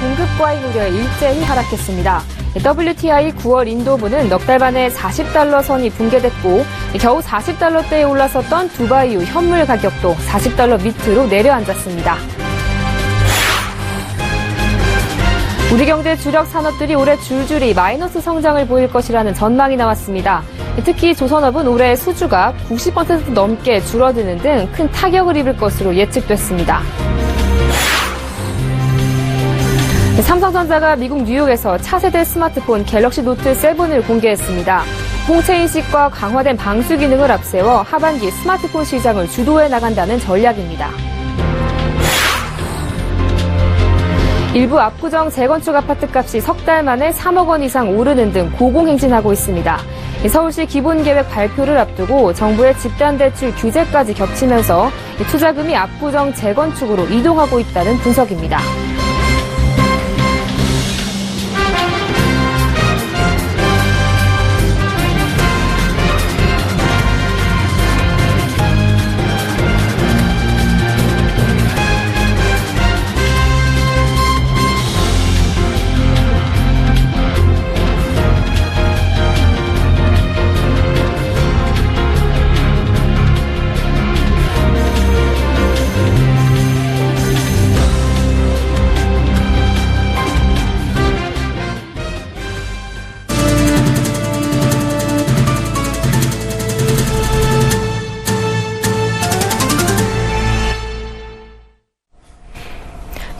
공급 과잉 우려에 일제히 하락했습니다. WTI 9월 인도분은 넉 달 만에 40달러 선이 붕괴됐고 겨우 40달러대에 올랐었던 두바이유 현물 가격도 40달러 밑으로 내려앉았습니다. 우리 경제 주력 산업들이 올해 줄줄이 마이너스 성장을 보일 것이라는 전망이 나왔습니다. 특히 조선업은 올해 수주가 90% 넘게 줄어드는 등 큰 타격을 입을 것으로 예측됐습니다. 삼성전자가 미국 뉴욕에서 차세대 스마트폰 갤럭시 노트 7을 공개했습니다. 홍채 인식과 강화된 방수 기능을 앞세워 하반기 스마트폰 시장을 주도해 나간다는 전략입니다. 일부 압구정 재건축 아파트 값이 석 달 만에 3억 원 이상 오르는 등 고공행진하고 있습니다. 서울시 기본계획 발표를 앞두고 정부의 집단대출 규제까지 겹치면서 투자금이 압구정 재건축으로 이동하고 있다는 분석입니다.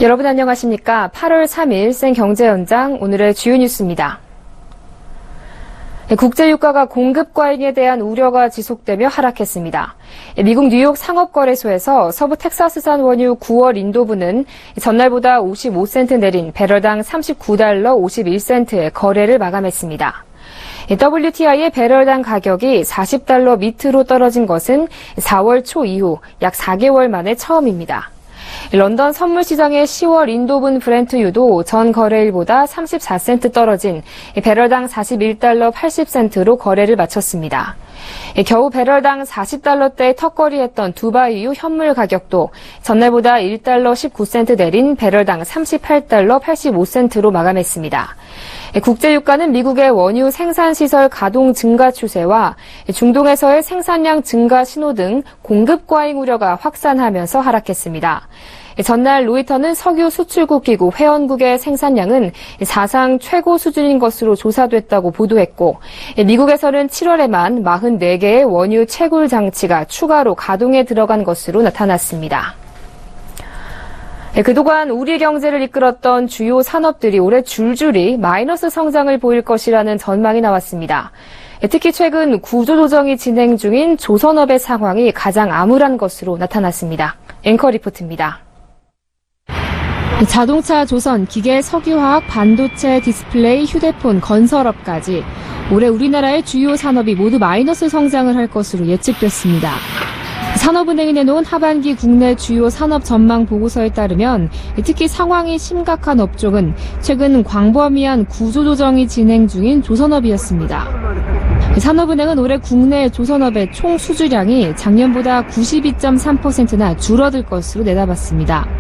여러분 안녕하십니까. 8월 3일 생경제연장 오늘의 주요 뉴스입니다. 네, 국제유가가 공급 과잉에 대한 우려가 지속되며 하락했습니다. 미국 뉴욕 상업거래소에서 서부 텍사스산 원유 9월 인도분은 전날보다 55센트 내린 배럴당 39달러 51센트의 거래를 마감했습니다. WTI의 배럴당 가격이 40달러 밑으로 떨어진 것은 4월 초 이후 약 4개월 만에 처음입니다. 런던 선물 시장의 10월 인도분 브렌트유도 전 거래일보다 34센트 떨어진 배럴당 41달러 80센트로 거래를 마쳤습니다. 겨우 배럴당 40달러대 턱걸이했던 두바이 유 현물 가격도 전날보다 1달러 19센트 내린 배럴당 38달러 85센트로 마감했습니다. 국제유가는 미국의 원유 생산시설 가동 증가 추세와 중동에서의 생산량 증가 신호 등 공급 과잉 우려가 확산하면서 하락했습니다. 전날 로이터는 석유 수출국 기구 회원국의 생산량은 사상 최고 수준인 것으로 조사됐다고 보도했고 미국에서는 7월에만 44개의 원유 채굴 장치가 추가로 가동에 들어간 것으로 나타났습니다. 네, 그동안 우리 경제를 이끌었던 주요 산업들이 올해 줄줄이 마이너스 성장을 보일 것이라는 전망이 나왔습니다. 네, 특히 최근 구조조정이 진행 중인 조선업의 상황이 가장 암울한 것으로 나타났습니다. 앵커 리포트입니다. 자동차, 조선, 기계, 석유화학, 반도체, 디스플레이, 휴대폰, 건설업까지 올해 우리나라의 주요 산업이 모두 마이너스 성장을 할 것으로 예측됐습니다. 산업은행이 내놓은 하반기 국내 주요 산업 전망 보고서에 따르면 특히 상황이 심각한 업종은 최근 광범위한 구조조정이 진행 중인 조선업이었습니다. 산업은행은 올해 국내 조선업의 총 수주량이 작년보다 92.3%나 줄어들 것으로 내다봤습니다.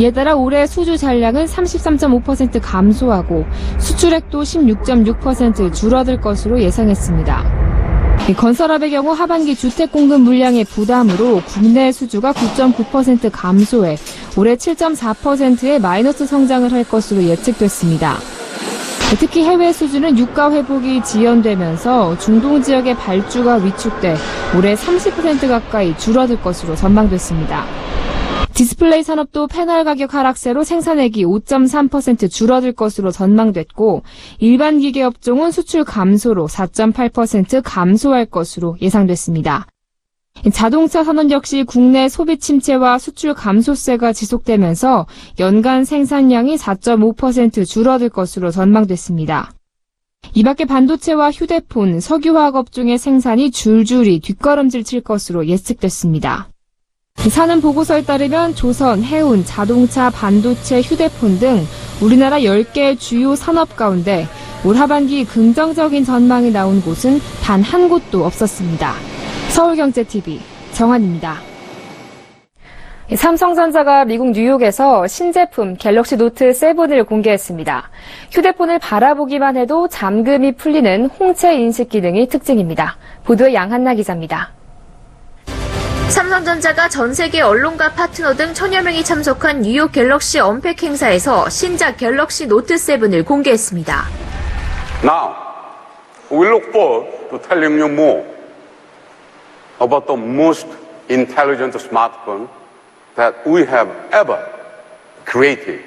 이에 따라 올해 수주 잔량은 33.5% 감소하고 수출액도 16.6% 줄어들 것으로 예상했습니다. 건설업의 경우 하반기 주택 공급 물량의 부담으로 국내 수주가 9.9% 감소해 올해 7.4%의 마이너스 성장을 할 것으로 예측됐습니다. 특히 해외 수주는 유가 회복이 지연되면서 중동 지역의 발주가 위축돼 올해 30% 가까이 줄어들 것으로 전망됐습니다. 디스플레이 산업도 패널 가격 하락세로 생산액이 5.3% 줄어들 것으로 전망됐고 일반 기계 업종은 수출 감소로 4.8% 감소할 것으로 예상됐습니다. 자동차 산업 역시 국내 소비 침체와 수출 감소세가 지속되면서 연간 생산량이 4.5% 줄어들 것으로 전망됐습니다. 이 밖에 반도체와 휴대폰, 석유화학 업종의 생산이 줄줄이 뒷걸음질 칠 것으로 예측됐습니다. 사는 보고서에 따르면 조선, 해운, 자동차, 반도체, 휴대폰 등 우리나라 10개 주요 산업 가운데 올 하반기 긍정적인 전망이 나온 곳은 단 한 곳도 없었습니다. 서울경제TV 정한입니다. 삼성전자가 미국 뉴욕에서 신제품 갤럭시 노트 7을 공개했습니다. 휴대폰을 바라보기만 해도 잠금이 풀리는 홍채 인식 기능이 특징입니다. 보도에 양한나 기자입니다. 삼성전자가 전 세계 언론과 파트너 등 천여 명이 참석한 뉴욕 갤럭시 언팩 행사에서 신작 갤럭시 노트 7을 공개했습니다. Now, we look forward to telling you more about the most intelligent smartphone that we have ever created.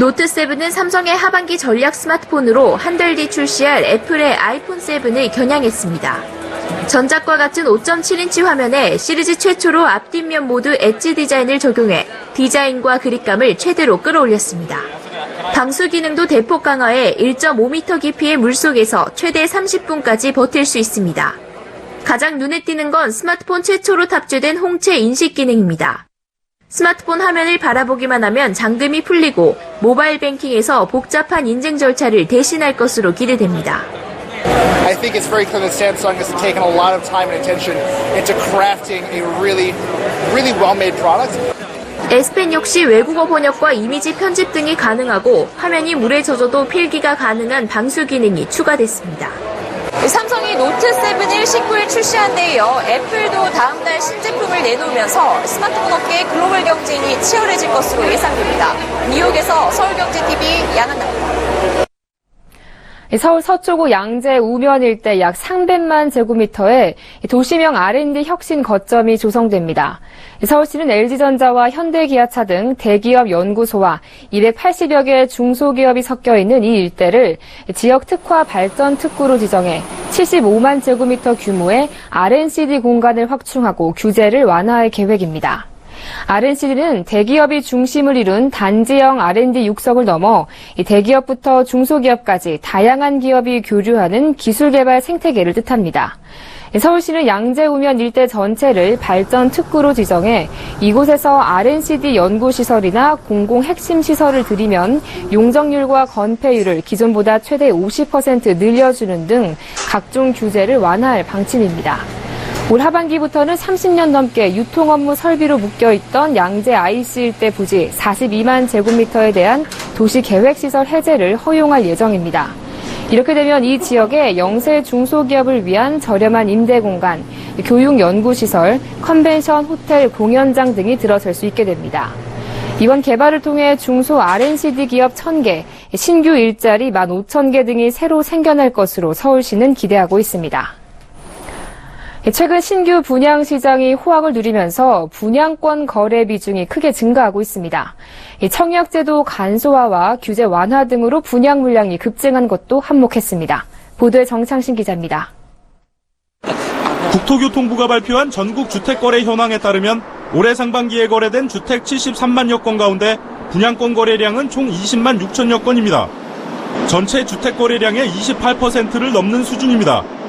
노트 7은 삼성의 하반기 전략 스마트폰으로 한 달 뒤 출시할 애플의 아이폰 7을 겨냥했습니다. 전작과 같은 5.7인치 화면에 시리즈 최초로 앞뒷면 모두 엣지 디자인을 적용해 디자인과 그립감을 최대로 끌어올렸습니다. 방수 기능도 대폭 강화해 1.5m 깊이의 물속에서 최대 30분까지 버틸 수 있습니다. 가장 눈에 띄는 건 스마트폰 최초로 탑재된 홍채 인식 기능입니다. 스마트폰 화면을 바라보기만 하면 잠금이 풀리고 모바일 뱅킹에서 복잡한 인증 절차를 대신할 것으로 기대됩니다. I think it's very clear that Samsung has taken a lot of time and attention into crafting a really, really well-made product. S펜 역시 외국어 번역과 이미지 편집 등이 가능하고 화면이 물에 젖어도 필기가 가능한 방수 기능이 추가됐습니다. 삼성이 노트 7을 19일 출시한 데 이어 애플도 다음 달 신제품을 내놓으면서 스마트폰 업계의 글로벌 경쟁이 치열해질 것으로 예상됩니다. 뉴욕에서 서울경제TV 양한나입니다. 서울 서초구 양재 우면 일대 약 300만 제곱미터의 도시명 R&D 혁신 거점이 조성됩니다. 서울시는 LG전자와 현대기아차 등 대기업 연구소와 280여 개 중소기업이 섞여 있는 이 일대를 지역 특화 발전 특구로 지정해 75만 제곱미터 규모의 R&CD 공간을 확충하고 규제를 완화할 계획입니다. R&C는 대기업이 중심을 이룬 단지형 R&D 육성을 넘어 이 대기업부터 중소기업까지 다양한 기업이 교류하는 기술개발 생태계를 뜻합니다. 서울시는 양재우면 일대 전체를 발전 특구로 지정해 이곳에서 R&CD 연구시설이나 공공 핵심 시설을 들이면 용적률과 건폐율을 기존보다 최대 50% 늘려주는 등 각종 규제를 완화할 방침입니다. 올 하반기부터는 30년 넘게 유통 업무 설비로 묶여있던 양재 IC 일대 부지 42만 제곱미터에 대한 도시 계획 시설 해제를 허용할 예정입니다. 이렇게 되면 이 지역의 영세 중소기업을 위한 저렴한 임대 공간, 교육 연구 시설, 컨벤션, 호텔, 공연장 등이 들어설 수 있게 됩니다. 이번 개발을 통해 중소 R&CD 기업 1000개, 신규 일자리 15,000개 등이 새로 생겨날 것으로 서울시는 기대하고 있습니다. 최근 신규 분양 시장이 호황을 누리면서 분양권 거래 비중이 크게 증가하고 있습니다. 청약제도 간소화와 규제 완화 등으로 분양 물량이 급증한 것도 한몫했습니다. 보도에 정창신 기자입니다. 국토교통부가 발표한 전국 주택 거래 현황에 따르면 올해 상반기에 거래된 주택 73만여 건 가운데 분양권 거래량은 총 20만 6천여 건입니다. 전체 주택 거래량의 28%를 넘는 수준입니다.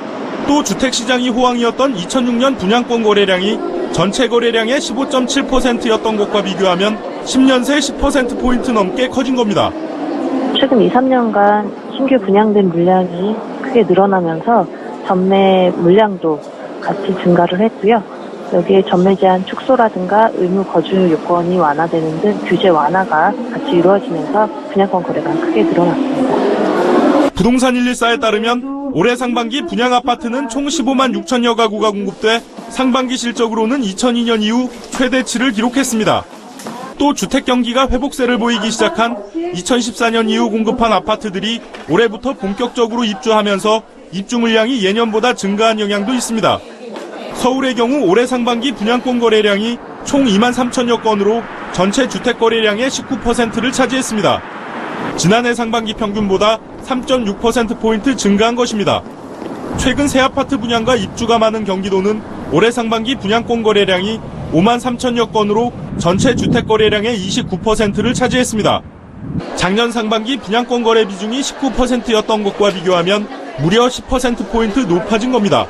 또 주택시장이 호황이었던 2006년 분양권 거래량이 전체 거래량의 15.7%였던 것과 비교하면 10년 새 10%포인트 넘게 커진 겁니다. 최근 2, 3년간 신규 분양된 물량이 크게 늘어나면서 전매 물량도 같이 증가를 했고요. 여기에 전매 제한 축소라든가 의무 거주 요건이 완화되는 등 규제 완화가 같이 이루어지면서 분양권 거래가 크게 늘어났습니다. 부동산 114에 따르면 올해 상반기 분양 아파트는 총 15만 6천여 가구가 공급돼 상반기 실적으로는 2002년 이후 최대치를 기록했습니다. 또 주택 경기가 회복세를 보이기 시작한 2014년 이후 공급한 아파트들이 올해부터 본격적으로 입주하면서 입주 물량이 예년보다 증가한 영향도 있습니다. 서울의 경우 올해 상반기 분양권 거래량이 총 2만 3천여 건으로 전체 주택 거래량의 19%를 차지했습니다. 지난해 상반기 평균보다 3.6%포인트 증가한 것입니다. 최근 새 아파트 분양과 입주가 많은 경기도는 올해 상반기 분양권 거래량이 5만 3천여 건으로 전체 주택 거래량의 29%를 차지했습니다. 작년 상반기 분양권 거래 비중이 19%였던 것과 비교하면 무려 10%포인트 높아진 겁니다.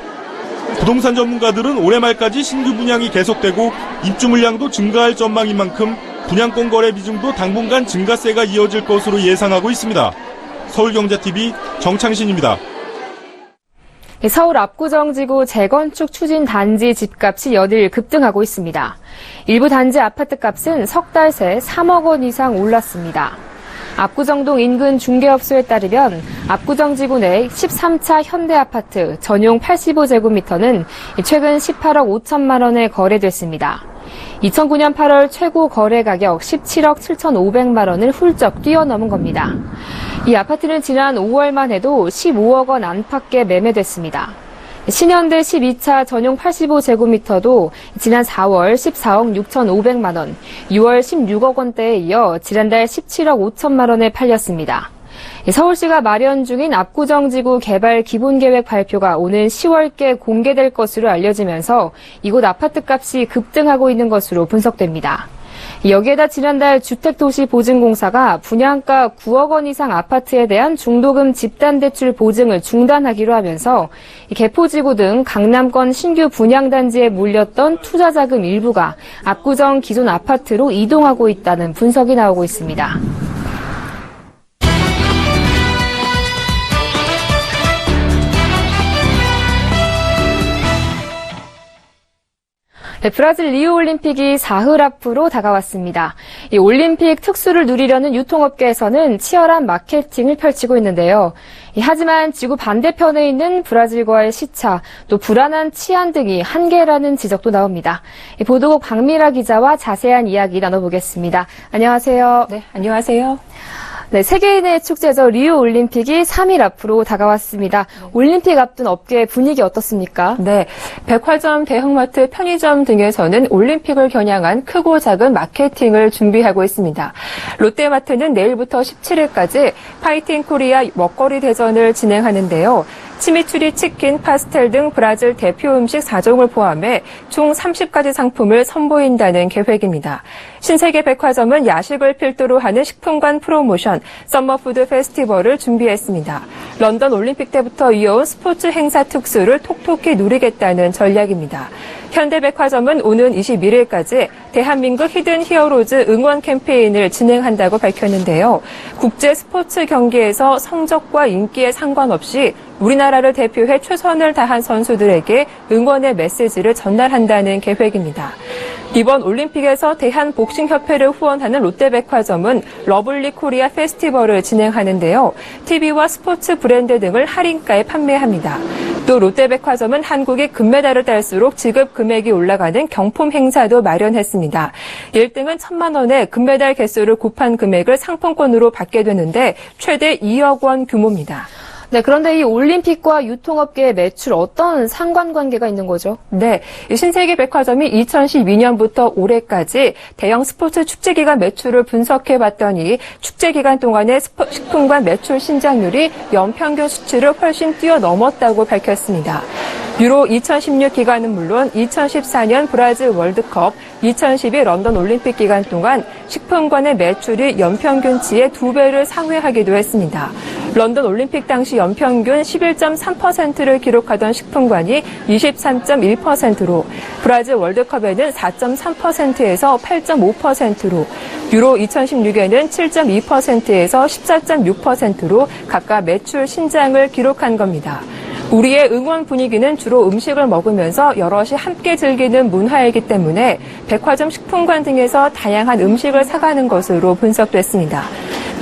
부동산 전문가들은 올해 말까지 신규 분양이 계속되고 입주 물량도 증가할 전망인 만큼 분양권 거래 비중도 당분간 증가세가 이어질 것으로 예상하고 있습니다. 서울경제TV 정창신입니다. 서울 압구정지구 재건축 추진 단지 집값이 연일 급등하고 있습니다. 일부 단지 아파트 값은 석 달 새 3억 원 이상 올랐습니다. 압구정동 인근 중개업소에 따르면 압구정지구 내 13차 현대아파트 전용 85제곱미터는 최근 18억 5천만 원에 거래됐습니다. 2009년 8월 최고 거래 가격 17억 7,500만 원을 훌쩍 뛰어넘은 겁니다. 이 아파트는 지난 5월만 해도 15억 원 안팎에 매매됐습니다. 신현대 12차 전용 85제곱미터도 지난 4월 14억 6,500만 원, 6월 16억 원대에 이어 지난달 17억 5천만 원에 팔렸습니다. 서울시가 마련 중인 압구정 지구 개발 기본계획 발표가 오는 10월께 공개될 것으로 알려지면서 이곳 아파트 값이 급등하고 있는 것으로 분석됩니다. 여기에다 지난달 주택도시보증공사가 분양가 9억 원 이상 아파트에 대한 중도금 집단대출 보증을 중단하기로 하면서 개포지구 등 강남권 신규 분양단지에 몰렸던 투자자금 일부가 압구정 기존 아파트로 이동하고 있다는 분석이 나오고 있습니다. 네, 브라질 리우 올림픽이 사흘 앞으로 다가왔습니다. 이 올림픽 특수를 누리려는 유통업계에서는 치열한 마케팅을 펼치고 있는데요. 이, 하지만 지구 반대편에 있는 브라질과의 시차, 또 불안한 치안 등이 한계라는 지적도 나옵니다. 이, 보도국 박미라 기자와 자세한 이야기 나눠보겠습니다. 안녕하세요. 네, 안녕하세요. 네, 세계인의 축제죠. 리우 올림픽이 3일 앞으로 다가왔습니다. 올림픽 앞둔 업계 분위기 어떻습니까? 네, 백화점, 대형마트, 편의점 등에서는 올림픽을 겨냥한 크고 작은 마케팅을 준비하고 있습니다. 롯데마트는 내일부터 17일까지 파이팅 코리아 먹거리 대전을 진행하는데요. 치미추리 치킨, 파스텔 등 브라질 대표 음식 4종을 포함해 총 30가지 상품을 선보인다는 계획입니다. 신세계 백화점은 야식을 필두로 하는 식품관 프로모션 썸머푸드 페스티벌을 준비했습니다. 런던 올림픽 때부터 이어온 스포츠 행사 특수를 톡톡히 누리겠다는 전략입니다. 현대백화점은 오는 21일까지 대한민국 히든 히어로즈 응원 캠페인을 진행한다고 밝혔는데요. 국제 스포츠 경기에서 성적과 인기에 상관없이 우리나라를 대표해 최선을 다한 선수들에게 응원의 메시지를 전달한다는 계획입니다. 이번 올림픽에서 대한복싱협회를 후원하는 롯데백화점은 러블리 코리아 페스티벌을 진행하는데요. TV와 스포츠 브랜드 등을 할인가에 판매합니다. 또 롯데백화점은 한국이 금메달을 딸수록 지급 금 액이 올라가는 경품 행사도 마련했습니다. 1등은 1천만 원에 금메달 개수를 곱한 금액을 상품권으로 받게 되는데 최대 2억 원 규모입니다. 네, 그런데 이 올림픽과 유통업계의 매출 어떤 상관관계가 있는 거죠? 네, 이 신세계 백화점이 2012년부터 올해까지 대형 스포츠 축제 기간 매출을 분석해 봤더니 축제 기간 동안의 스포, 식품관 매출 신장률이 연평균 수치를 훨씬 뛰어넘었다고 밝혔습니다. 유로 2016 기간은 물론 2014년 브라질 월드컵, 2012 런던 올림픽 기간 동안 식품관의 매출이 연평균치의 두 배를 상회하기도 했습니다. 런던 올림픽 당시 연평균 11.3%를 기록하던 식품관이 23.1%로 브라질 월드컵에는 4.3%에서 8.5%로 유로 2016에는 7.2%에서 14.6%로 각각 매출 신장을 기록한 겁니다. 우리의 응원 분위기는 주로 음식을 먹으면서 여럿이 함께 즐기는 문화이기 때문에 백화점 식품관 등에서 다양한 음식을 사가는 것으로 분석됐습니다.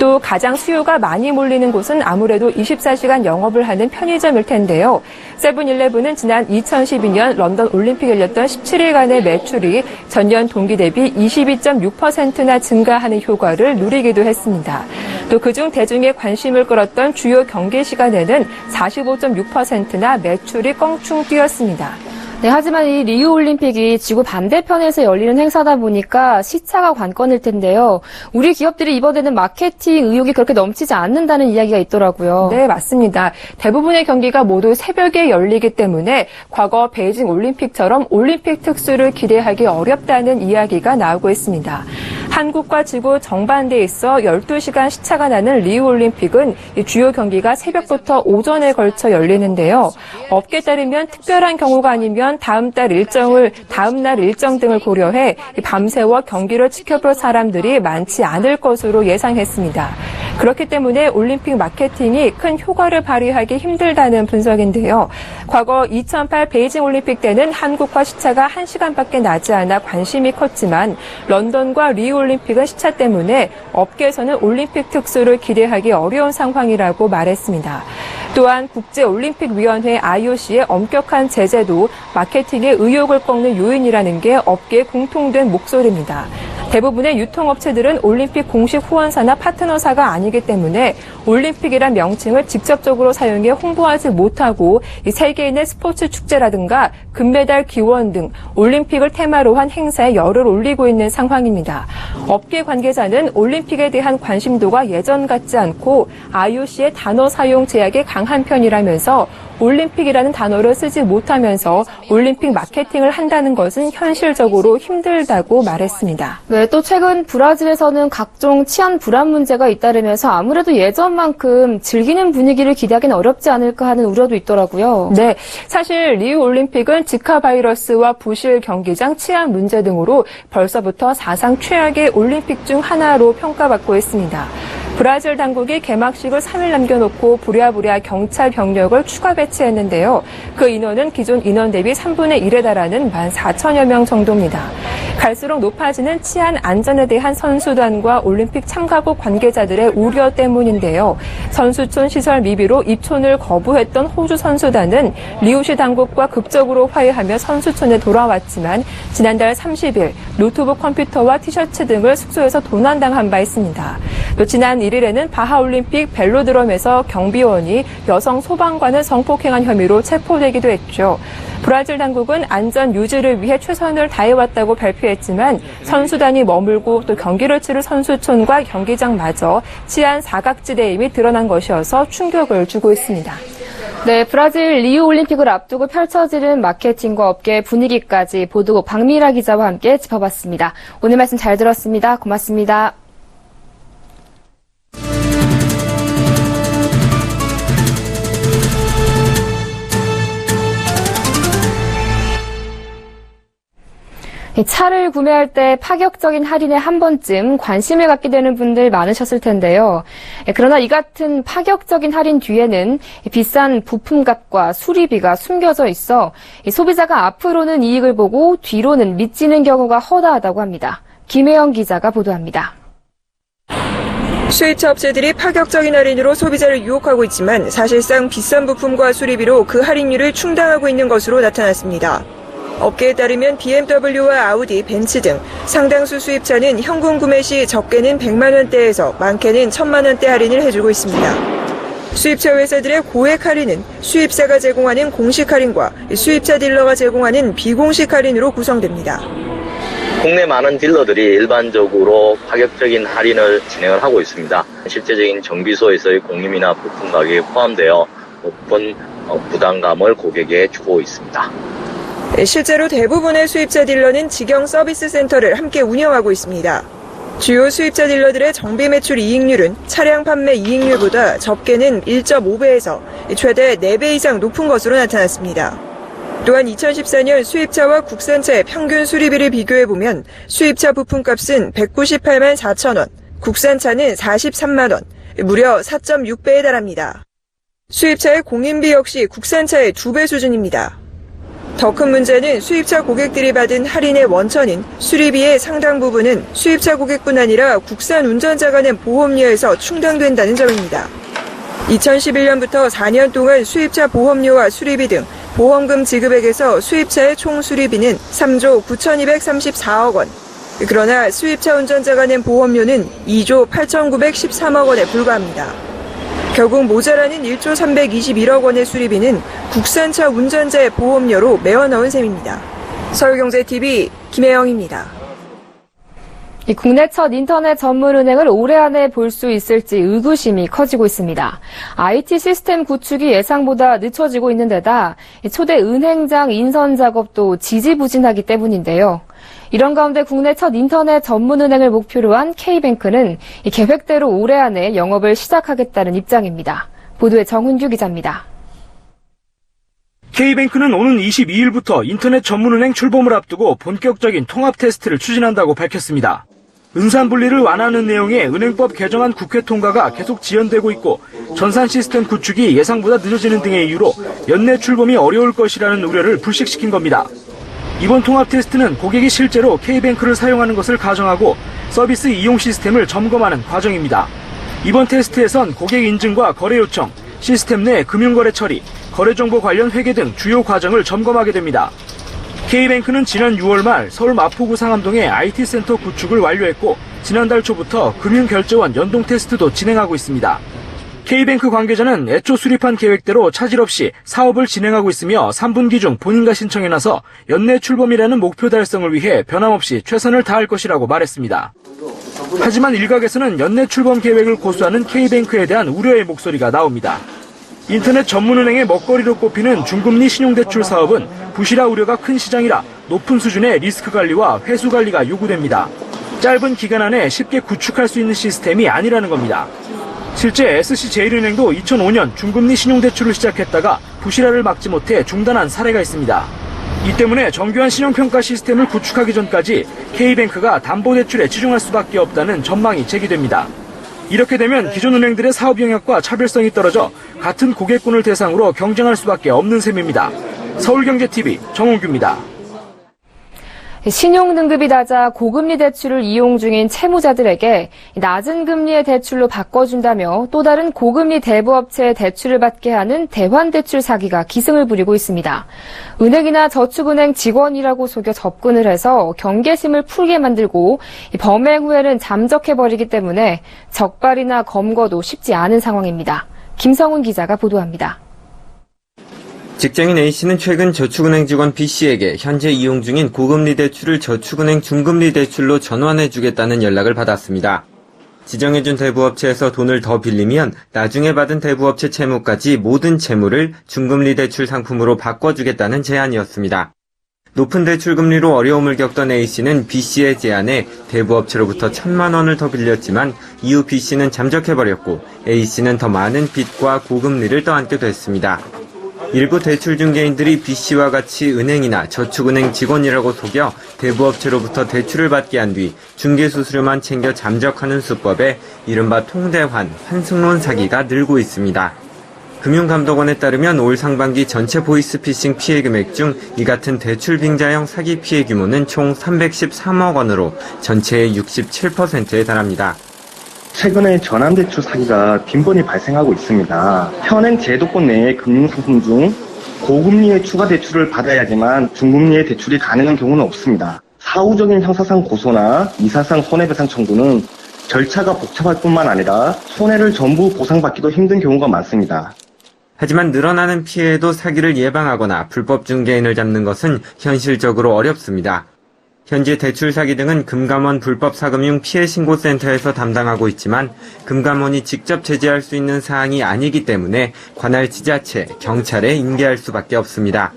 또 가장 수요가 많이 몰리는 곳은 아무래도 24시간 영업을 하는 편의점일 텐데요. 세븐일레븐은 지난 2012년 런던 올림픽 열렸던 17일간의 매출이 전년 동기 대비 22.6%나 증가하는 효과를 누리기도 했습니다. 또 그중 대중의 관심을 끌었던 주요 경기 시간에는 45.6%나 매출이 껑충 뛰었습니다. 네, 하지만 이 리우 올림픽이 지구 반대편에서 열리는 행사다 보니까 시차가 관건일 텐데요. 우리 기업들이 이번에는 마케팅 의욕이 그렇게 넘치지 않는다는 이야기가 있더라고요. 네, 맞습니다. 대부분의 경기가 모두 새벽에 열리기 때문에 과거 베이징 올림픽처럼 올림픽 특수를 기대하기 어렵다는 이야기가 나오고 있습니다. 한국과 지구 정반대에 있어 12시간 시차가 나는 리우 올림픽은 주요 경기가 새벽부터 오전에 걸쳐 열리는데요. 업계에 따르면 특별한 경우가 아니면 다음 달 일정을 다음 날 일정 등을 고려해 밤새워 경기를 지켜볼 사람들이 많지 않을 것으로 예상했습니다. 그렇기 때문에 올림픽 마케팅이 큰 효과를 발휘하기 힘들다는 분석인데요. 과거 2008 베이징 올림픽 때는 한국과 시차가 1시간밖에 나지 않아 관심이 컸지만 런던과 리우 올림픽은 시차 때문에 업계에서는 올림픽 특수를 기대하기 어려운 상황이라고 말했습니다. 또한 국제올림픽위원회 IOC의 엄격한 제재도 마케팅의 의욕을 꺾는 요인이라는 게 업계의 공통된 목소리입니다. 대부분의 유통업체들은 올림픽 공식 후원사나 파트너사가 아니기 때문에 올림픽이란 명칭을 직접적으로 사용해 홍보하지 못하고 이 세계인의 스포츠 축제라든가 금메달 기원 등 올림픽을 테마로 한 행사에 열을 올리고 있는 상황입니다. 업계 관계자는 올림픽에 대한 관심도가 예전 같지 않고 IOC의 단어 사용 제약이 강한 편이라면서 올림픽이라는 단어를 쓰지 못하면서 올림픽 마케팅을 한다는 것은 현실적으로 힘들다고 말했습니다. 네, 또 최근 브라질에서는 각종 치안 불안 문제가 잇따르면서 아무래도 예전만큼 즐기는 분위기를 기대하기는 어렵지 않을까 하는 우려도 있더라고요. 네, 사실 리우 올림픽은 지카 바이러스와 부실 경기장 치안 문제 등으로 벌써부터 사상 최악의 올림픽 중 하나로 평가받고 있습니다. 브라질 당국이 개막식을 3일 남겨놓고 부랴부랴 경찰 병력을 추가 배치했는데요. 그 인원은 기존 인원 대비 3분의 1에 달하는 14,000여 명 정도입니다. 갈수록 높아지는 치안 안전에 대한 선수단과 올림픽 참가국 관계자들의 우려 때문인데요. 선수촌 시설 미비로 입촌을 거부했던 호주 선수단은 리우시 당국과 극적으로 화해하며 선수촌에 돌아왔지만 지난달 30일 노트북 컴퓨터와 티셔츠 등을 숙소에서 도난당한 바 있습니다. 또 지난 1일에는 바하올림픽 벨로드럼에서 경비원이 여성 소방관을 성폭행한 혐의로 체포되기도 했죠. 브라질 당국은 안전 유지를 위해 최선을 다해왔다고 발표 했지만 선수단이 머물고 또 경기를 치를 선수촌과 경기장마저 치안 사각지대임이 드러난 것이어서 충격을 주고 있습니다. 네, 브라질 리우 올림픽을 앞두고 펼쳐지는 마케팅과 업계 분위기까지 보도국 박미라 기자와 함께 짚어봤습니다. 오늘 말씀 잘 들었습니다. 고맙습니다. 차를 구매할 때 파격적인 할인에 한 번쯤 관심을 갖게 되는 분들 많으셨을 텐데요. 예, 그러나 이 같은 파격적인 할인 뒤에는 이 비싼 부품값과 수리비가 숨겨져 있어 이 소비자가 앞으로는 이익을 보고 뒤로는 미치는 경우가 허다하다고 합니다. 김혜영 기자가 보도합니다. 수입차 업체들이 파격적인 할인으로 소비자를 유혹하고 있지만 사실상 비싼 부품과 수리비로 그 할인율을 충당하고 있는 것으로 나타났습니다. 업계에 따르면 BMW와 아우디, 벤츠 등 상당수 수입차는 현금 구매 시 적게는 100만 원대에서 많게는 1000만 원대 할인을 해주고 있습니다. 수입차 회사들의 고액 할인은 수입사가 제공하는 공식 할인과 수입차 딜러가 제공하는 비공식 할인으로 구성됩니다. 국내 많은 딜러들이 일반적으로 파격적인 할인을 진행을 하고 있습니다. 실제적인 정비소에서의 공임이나 부품 가격에 포함되어 높은 어, 부담감을 고객에 주고 있습니다. 실제로 대부분의 수입차 딜러는 직영 서비스 센터를 함께 운영하고 있습니다. 주요 수입차 딜러들의 정비 매출 이익률은 차량 판매 이익률보다 적게는 1.5배에서 최대 4배 이상 높은 것으로 나타났습니다. 또한 2014년 수입차와 국산차의 평균 수리비를 비교해보면 수입차 부품값은 198만 4천 원, 국산차는 43만 원, 무려 4.6배에 달합니다. 수입차의 공인비 역시 국산차의 2배 수준입니다. 더 큰 문제는 수입차 고객들이 받은 할인의 원천인 수리비의 상당 부분은 수입차 고객뿐 아니라 국산 운전자가 낸 보험료에서 충당된다는 점입니다. 2011년부터 4년 동안 수입차 보험료와 수리비 등 보험금 지급액에서 수입차의 총 수리비는 3조 9,234억 원. 그러나 수입차 운전자가 낸 보험료는 2조 8,913억 원에 불과합니다. 결국 모자라는 1조 321억 원의 수리비는 국산차 운전자의 보험료로 메워 넣은 셈입니다. 서울경제TV 김혜영입니다. 이 국내 첫 인터넷 전문 은행을 올해 안에 볼 수 있을지 의구심이 커지고 있습니다. IT 시스템 구축이 예상보다 늦춰지고 있는 데다 이 초대 은행장 인선 작업도 지지부진하기 때문인데요. 이런 가운데 국내 첫 인터넷 전문 은행을 목표로 한 K뱅크는 이 계획대로 올해 안에 영업을 시작하겠다는 입장입니다. 보도에 정훈규 기자입니다. K뱅크는 오는 22일부터 인터넷 전문은행 출범을 앞두고 본격적인 통합 테스트를 추진한다고 밝혔습니다. 은산 분리를 완화하는 내용의 은행법 개정안 국회 통과가 계속 지연되고 있고 전산 시스템 구축이 예상보다 늦어지는 등의 이유로 연내 출범이 어려울 것이라는 우려를 불식시킨 겁니다. 이번 통합 테스트는 고객이 실제로 K뱅크를 사용하는 것을 가정하고 서비스 이용 시스템을 점검하는 과정입니다. 이번 테스트에선 고객 인증과 거래 요청, 시스템 내 금융거래 처리, 거래정보 관련 회계 등 주요 과정을 점검하게 됩니다. K뱅크는 지난 6월 말 서울 마포구 상암동에 IT센터 구축을 완료했고 지난달 초부터 금융결제원 연동 테스트도 진행하고 있습니다. K뱅크 관계자는 애초 수립한 계획대로 차질 없이 사업을 진행하고 있으며 3분기 중 본인과 신청해 나서 연내 출범이라는 목표 달성을 위해 변함없이 최선을 다할 것이라고 말했습니다. 하지만 일각에서는 연내 출범 계획을 고수하는 K뱅크에 대한 우려의 목소리가 나옵니다. 인터넷 전문은행의 먹거리로 꼽히는 중금리 신용대출 사업은 부실화 우려가 큰 시장이라 높은 수준의 리스크 관리와 회수 관리가 요구됩니다. 짧은 기간 안에 쉽게 구축할 수 있는 시스템이 아니라는 겁니다. 실제 SC제일은행도 2005년 중금리 신용대출을 시작했다가 부실화를 막지 못해 중단한 사례가 있습니다. 이 때문에 정교한 신용평가 시스템을 구축하기 전까지 K뱅크가 담보대출에 치중할 수밖에 없다는 전망이 제기됩니다. 이렇게 되면 기존 은행들의 사업 영역과 차별성이 떨어져 같은 고객군을 대상으로 경쟁할 수밖에 없는 셈입니다. 서울경제TV 정홍규입니다. 신용 등급이 낮아 고금리 대출을 이용 중인 채무자들에게 낮은 금리의 대출로 바꿔준다며 또 다른 고금리 대부업체의 대출을 받게 하는 대환 대출 사기가 기승을 부리고 있습니다. 은행이나 저축은행 직원이라고 속여 접근을 해서 경계심을 풀게 만들고 범행 후에는 잠적해 버리기 때문에 적발이나 검거도 쉽지 않은 상황입니다. 김성훈 기자가 보도합니다. 직장인 A씨는 최근 저축은행 직원 B씨에게 현재 이용 중인 고금리 대출을 저축은행 중금리 대출로 전환해주겠다는 연락을 받았습니다. 지정해준 대부업체에서 돈을 더 빌리면 나중에 받은 대부업체 채무까지 모든 채무를 중금리 대출 상품으로 바꿔주겠다는 제안이었습니다. 높은 대출 금리로 어려움을 겪던 A씨는 B씨의 제안에 대부업체로부터 천만 원을 더 빌렸지만 이후 B씨는 잠적해버렸고 A씨는 더 많은 빚과 고금리를 떠안게 됐습니다. 일부 대출 중개인들이 B씨와 같이 은행이나 저축은행 직원이라고 속여 대부업체로부터 대출을 받게 한 뒤 중개 수수료만 챙겨 잠적하는 수법에 이른바 통대환, 환승론 사기가 늘고 있습니다. 금융감독원에 따르면 올 상반기 전체 보이스피싱 피해 금액 중 이 같은 대출 빙자형 사기 피해 규모는 총 313억 원으로 전체의 67%에 달합니다. 최근에 전환대출 사기가 빈번히 발생하고 있습니다. 현행 제도권 내의 금융상품 중 고금리의 추가 대출을 받아야지만 중금리의 대출이 가능한 경우는 없습니다. 사후적인 형사상 고소나 이사상 손해배상 청구는 절차가 복잡할 뿐만 아니라 손해를 전부 보상받기도 힘든 경우가 많습니다. 하지만 늘어나는 피해에도 사기를 예방하거나 불법 중개인을 잡는 것은 현실적으로 어렵습니다. 현재 대출 사기 등은 금감원 불법 사금융 피해 신고센터에서 담당하고 있지만 금감원이 직접 제재할 수 있는 사항이 아니기 때문에 관할 지자체, 경찰에 인계할 수밖에 없습니다.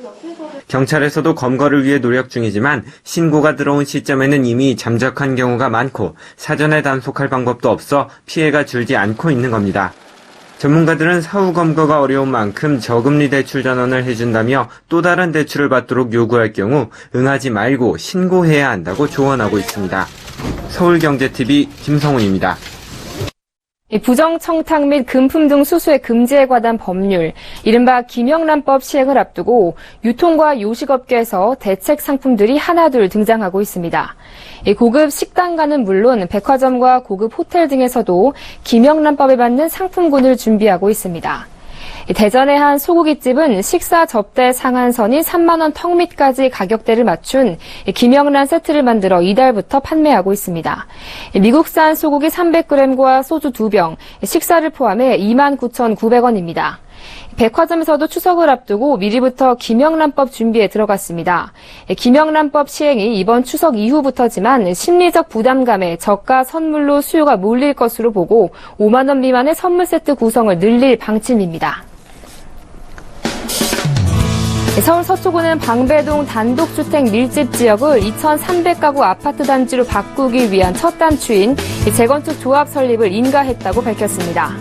경찰에서도 검거를 위해 노력 중이지만 신고가 들어온 시점에는 이미 잠적한 경우가 많고 사전에 단속할 방법도 없어 피해가 줄지 않고 있는 겁니다. 전문가들은 사후 검거가 어려운 만큼 저금리 대출 전환을 해준다며 또 다른 대출을 받도록 요구할 경우 응하지 말고 신고해야 한다고 조언하고 있습니다. 서울경제TV 김성훈입니다. 부정청탁 및 금품 등 수수의 금지에 관한 법률, 이른바 김영란법 시행을 앞두고 유통과 요식업계에서 대책 상품들이 하나둘 등장하고 있습니다. 고급 식당가는 물론 백화점과 고급 호텔 등에서도 김영란법에 맞는 상품군을 준비하고 있습니다. 대전의 한 소고기집은 식사 접대 상한선이 3만 원 턱 밑까지 가격대를 맞춘 김영란 세트를 만들어 이달부터 판매하고 있습니다. 미국산 소고기 300g과 소주 2병, 식사를 포함해 29,900원입니다. 백화점에서도 추석을 앞두고 미리부터 김영란법 준비에 들어갔습니다. 김영란법 시행이 이번 추석 이후부터지만 심리적 부담감에 저가 선물로 수요가 몰릴 것으로 보고 5만 원 미만의 선물 세트 구성을 늘릴 방침입니다. 서울 서초구는 방배동 단독주택 밀집 지역을 2,300가구 아파트 단지로 바꾸기 위한 첫 단추인 재건축 조합 설립을 인가했다고 밝혔습니다.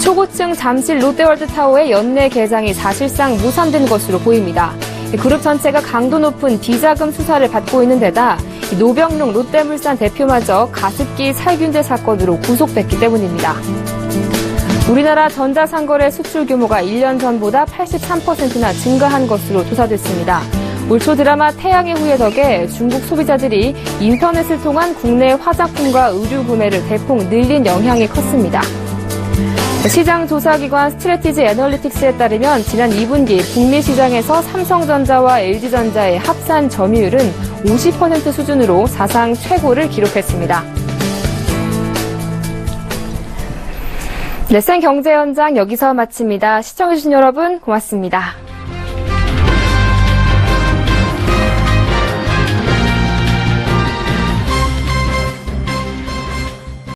초고층 잠실 롯데월드 타워의 연내 개장이 사실상 무산된 것으로 보입니다. 그룹 전체가 강도 높은 비자금 수사를 받고 있는 데다 노병록 롯데물산 대표마저 가습기 살균제 사건으로 구속됐기 때문입니다. 우리나라 전자상거래 수출 규모가 1년 전보다 83%나 증가한 것으로 조사됐습니다. 올초 드라마 태양의 후예 덕에 중국 소비자들이 인터넷을 통한 국내 화장품과 의류 구매를 대폭 늘린 영향이 컸습니다. 시장 조사기관 스트레티지 애널리틱스에 따르면 지난 2분기 북미 시장에서 삼성전자와 LG전자의 합산 점유율은 50% 수준으로 사상 최고를 기록했습니다. 네, 생 경제 현장 여기서 마칩니다. 시청해주신 여러분 고맙습니다.